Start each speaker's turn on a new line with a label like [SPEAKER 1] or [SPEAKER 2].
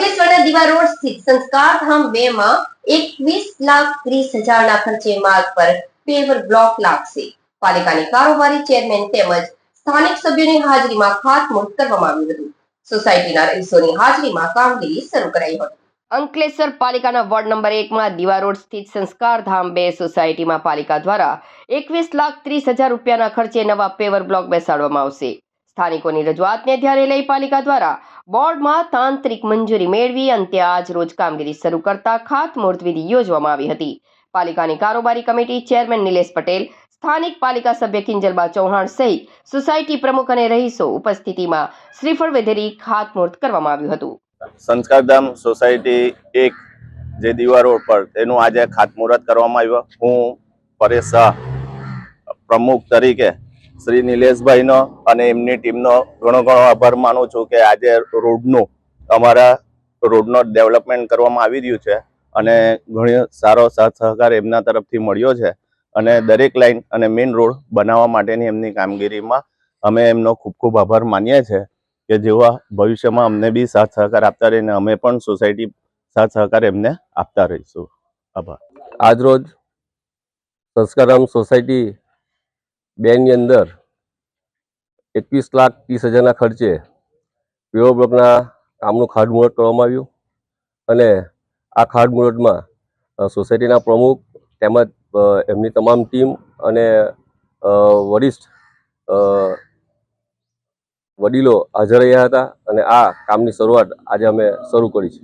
[SPEAKER 1] અંકલેશ્વરના દીવા રોડ સ્થિત સંસ્કાર ધામ બે માં એકવીસ લાખ ત્રીસ હજારના ખર્ચે માર્ગ પર પેવર બ્લોક લાગશે. પાલિકાની કારોબારી ચેરમેન તેમજ સ્થાનિક સભ્યોની હાજરીમાં ખાતમુહૂર્ત કરવામાં આવ્યું હતું. સોસાયટીના રહીશોની હાજરીમાં કામગીરી શરૂ કરાઈ હતી. અંકલેશ્વર પાલિકાના વોર્ડ નંબર એકમાં દીવા રોડ સ્થિત સંસ્કાર ધામ બે સોસાયટીમાં પાલિકા દ્વારા એકવીસ લાખ ત્રીસ હજાર રૂપિયાના ખર્ચે નવા પેવર બ્લોક બેસાડવામાં આવશે. સ્થાનિકોની રજૂઆતને ધ્યાને લઈ પાલિકા દ્વારા બોર્ડમાં તાંત્રિક મંજૂરી મેળવી અંતે આજ રોજ કામગીરી શરૂ કરતા ખાતમુહૂર્ત વિધિ યોજવામાં આવી હતી. પાલિકાની કારોબારી કમિટી ચેરમેન નિલેશ પટેલ, સ્થાનિક પાલિકા સભ્ય કિંજલબા ચૌહાણ સહિત સોસાયટી પ્રમુખ અને રહીશો ઉપસ્થિતિમાં શ્રીફળ વેધેરી ખાતમુહૂર્ત કરવામાં આવ્યું હતું.
[SPEAKER 2] સંસ્કારધામ સોસાયટી એક જે દીવા રોડ પર તેનું આજે ખાતમુહૂર્ત કરવામાં આવ્યું. હું પરેશ પ્રમુખ તરીકે શ્રી નિલેશભાઈનો અને એમની ટીમનો ઘણો ઘણો આભાર માનું છું કે આજે રોડનું અમારા રોડનો ડેવલપમેન્ટ કરવામાં આવી રહ્યું છે અને ઘણો સારો સાથ સહકાર એમના તરફથી મળ્યો છે અને દરેક લાઈન અને મેઇન રોડ બનાવવા માટેની એમની કામગીરીમાં અમે એમનો ખૂબ ખૂબ આભાર માનીએ છીએ કે જેવા ભવિષ્યમાં અમને બી સાથ સહકાર આપતા રહીને અમે પણ સોસાયટી સાથ સહકાર એમને આપતા રહીશું. આભાર.
[SPEAKER 3] આજરોજ સંસ્કારામ સોસાયટી બેની અંદર એકવીસ લાખ ત્રીસ હજારના ખર્ચે પીઓ બ્લોકના કામનું ખાડમુહૂર્ત કરવામાં આવ્યું અને આ ખાડમુહૂર્તમાં સોસાયટીના પ્રમુખ તેમજ એમની તમામ ટીમ અને વરિષ્ઠ વડીલો હાજર રહ્યા હતા અને આ કામની શરૂઆત આજે અમે શરૂ કરી છે.